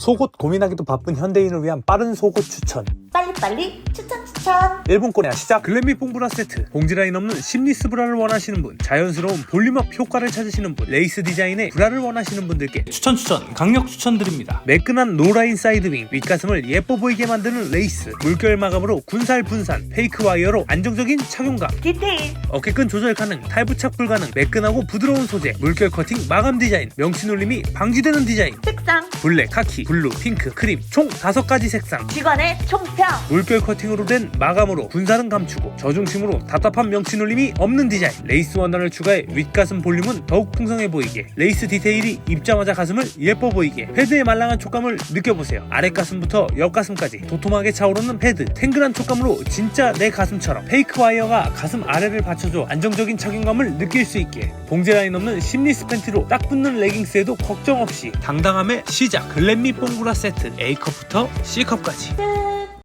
속옷 고민하기도 바쁜 현대인을 위한 빠른 속옷 추천. 빨리 빨리 추천 추천. 일본 코리아 시작. 글래미 뽕브라 세트. 봉지 라인 없는 심리스 브라를 원하시는 분 자연스러운 볼륨업 효과를 찾으시는 분 레이스 디자인의 브라를 원하시는 분들께 추천 추천. 강력 추천드립니다. 매끈한 노라인 사이드윙 윗가슴을 예뻐 보이게 만드는 레이스 물결 마감으로 군살 분산 페이크 와이어로 안정적인 착용감. 디테일. 어깨끈 조절 가능, 탈부착 불가능, 매끈하고 부드러운 소재, 물결 커팅 마감 디자인, 명치 눌림이 방지되는 디자인, 색상. 블랙, 카키, 블루, 핑크, 크림 총 5가지 색상. 직원의 총평 물결 커팅으로 된 마감으로 분사는 감추고 저중심으로 답답한 명치 눌림이 없는 디자인. 레이스 원단을 추가해 윗가슴 볼륨은 더욱 풍성해 보이게. 레이스 디테일이 입자마자 가슴을 예뻐 보이게. 패드의 말랑한 촉감을 느껴보세요. 아랫가슴부터 옆가슴까지 도톰하게 차오르는 패드. 탱글한 촉감으로 진짜 내 가슴처럼. 페이크 와이어가 가슴 아래를 받쳐줘 안정적인 착용감을 느낄 수 있게. 봉제 라인 없는 심리스 팬티로 딱 붙는 레깅스에도 걱정 없이 당당함의 시작. 글램미 뽕구라 세트. A컵부터 C컵까지. 끝